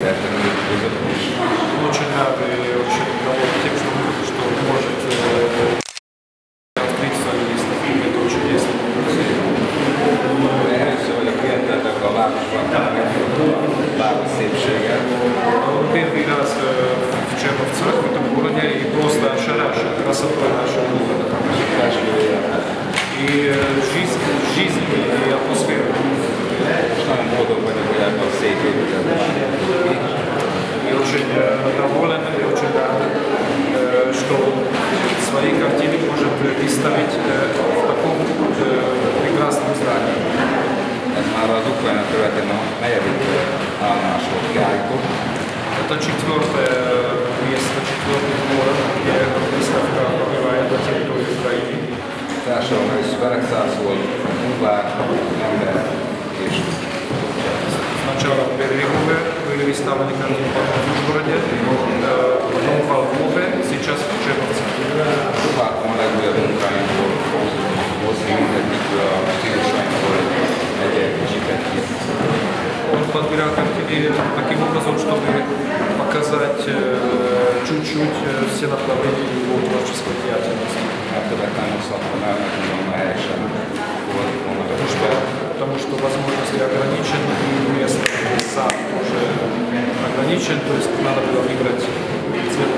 Очень рады и очень довольны тем, что, что может э, открыть свою листовку. Это очень szépsége. Первый раз э, в Черновцах, в этом городе, и просто ошарашен красотой нашего города. И э, жизнь, жизнь и атмосфера. És nagyon boldog vagyok, hogy ebben доволен и очень рад, что свои картины может выставить э, в таком прекрасном здании. Это четвертое место, четвертый город, где выставка пробивает на территории Украины. Társadalommal is Beregszász volt, Ungvár, legújabb munkáimból hozni mindegyikből a stílusaimból egy egy kicsiket ki. Он подбирал картины таким образом, чтобы показать э, чуть-чуть э, все направления его творческой деятельности. Потому что, потому что возможности ограничены, и место ограничен, то есть надо было выбрать цвет